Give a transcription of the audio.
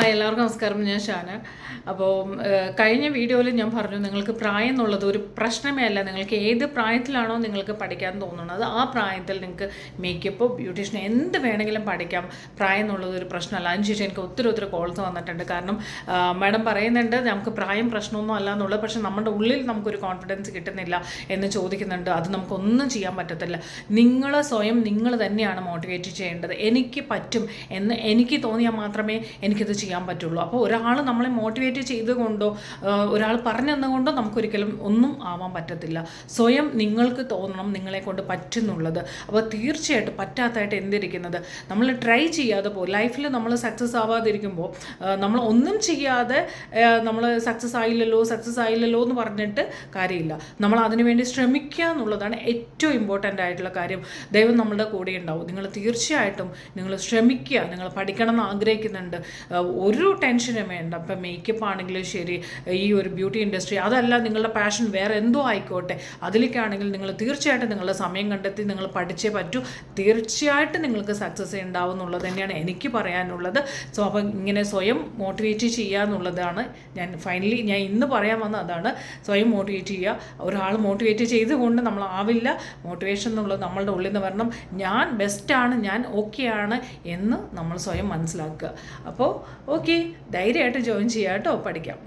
Hi എല്ലാവർക്കും നമസ്കാരം. ഞാൻ ഷാന. അപ്പോൾ കഴിഞ്ഞ വീഡിയോയിൽ ഞാൻ പറഞ്ഞു നിങ്ങൾക്ക് പ്രായം എന്നുള്ളത് ഒരു പ്രശ്നമേ അല്ല. നിങ്ങൾക്ക് ഏത് പ്രായത്തിലാണോ നിങ്ങൾക്ക് പഠിക്കാൻ തോന്നുന്നത് ആ പ്രായത്തിൽ നിങ്ങൾക്ക് മേക്കപ്പ് ബ്യൂട്ടീഷ്യൻ എന്ത് വേണമെങ്കിലും പഠിക്കാം. പ്രായം എന്നുള്ളത് ഒരു പ്രശ്നമല്ല. അതിനുശേഷം എനിക്ക് ഒത്തിരി ഒത്തിരി കോൾസ് വന്നിട്ടുണ്ട്. കാരണം മാഡം പറയുന്നുണ്ട് നമുക്ക് പ്രായം പ്രശ്നമൊന്നും അല്ല എന്നുള്ളത് പക്ഷേ നമ്മുടെ ഉള്ളിൽ നമുക്കൊരു കോൺഫിഡൻസ് കിട്ടുന്നില്ല എന്ന് ചോദിക്കുന്നുണ്ട്. അത് നമുക്കൊന്നും ചെയ്യാൻ പറ്റത്തില്ല. നിങ്ങൾ സ്വയം നിങ്ങൾ തന്നെയാണ് മോട്ടിവേറ്റ് ചെയ്യേണ്ടത്. എനിക്ക് പറ്റും എന്ന് എനിക്ക് തോന്നിയാൽ മാത്രമേ എനിക്കിത് ചെയ്യാൻ പറ്റുള്ളൂ. അപ്പോൾ ഒരാൾ നമ്മളെ മോട്ടിവേറ്റ് ചെയ്തുകൊണ്ടോ ഒരാൾ പറഞ്ഞു തന്നുകൊണ്ടോ നമുക്കൊരിക്കലും ഒന്നും ആവാൻ പറ്റത്തില്ല. സ്വയം നിങ്ങൾക്ക് തോന്നണം നിങ്ങളെ കൊണ്ട് പറ്റുന്നുള്ളത്. അപ്പോൾ തീർച്ചയായിട്ടും പറ്റാത്തതായിട്ട് എന്തിരിക്കുന്നത്? നമ്മൾ ട്രൈ ചെയ്യാതെ പോകും ലൈഫിൽ നമ്മൾ സക്സസ് ആവാതിരിക്കുമ്പോൾ നമ്മൾ ഒന്നും ചെയ്യാതെ നമ്മൾ സക്സസ് ആയില്ലല്ലോ സക്സസ് ആയില്ലല്ലോ എന്ന് പറഞ്ഞിട്ട് കാര്യമില്ല. നമ്മൾ അതിനുവേണ്ടി ശ്രമിക്കുക എന്നുള്ളതാണ് ഏറ്റവും ഇമ്പോർട്ടന്റ് ആയിട്ടുള്ള കാര്യം. ദൈവം നമ്മളുടെ കൂടെ ഉണ്ടാവും. നിങ്ങൾ തീർച്ചയായിട്ടും നിങ്ങൾ ശ്രമിക്കുക. നിങ്ങൾ പഠിക്കണം എന്ന് ആഗ്രഹിക്കുന്നുണ്ട്. ഒരു ടെൻഷനും വേണ്ട. ഇപ്പം മേക്കപ്പ് ആണെങ്കിലും ശരി ഈ ഒരു ബ്യൂട്ടി ഇൻഡസ്ട്രി അതല്ല നിങ്ങളുടെ പാഷൻ വേറെ എന്തോ ആയിക്കോട്ടെ. അതിലേക്കാണെങ്കിൽ നിങ്ങൾ തീർച്ചയായിട്ടും നിങ്ങളുടെ സമയം കണ്ടെത്തി നിങ്ങൾ പഠിച്ചേ പറ്റൂ. തീർച്ചയായിട്ടും നിങ്ങൾക്ക് സക്സസ് ഉണ്ടാവും എന്നുള്ളത് തന്നെയാണ് എനിക്ക് പറയാനുള്ളത്. സോ അപ്പം ഇങ്ങനെ സ്വയം മോട്ടിവേറ്റ് ചെയ്യുക എന്നുള്ളതാണ് ഞാൻ ഫൈനലി ഞാൻ ഇന്ന് പറയാൻ വന്ന അതാണ്. സ്വയം മോട്ടിവേറ്റ് ചെയ്യുക. ഒരാൾ മോട്ടിവേറ്റ് ചെയ്തുകൊണ്ട് നമ്മളാവില്ല മോട്ടിവേഷൻ എന്നുള്ളത് നമ്മളുടെ ഉള്ളിൽ നിന്ന് വരണം. ഞാൻ ബെസ്റ്റാണ് ഞാൻ ഓക്കെയാണ് എന്ന് നമ്മൾ സ്വയം മനസ്സിലാക്കുക. അപ്പോൾ ഓക്കെ ധൈര്യമായിട്ട് ജോയിൻ ചെയ്യാം കേട്ടോ പഠിക്കാം.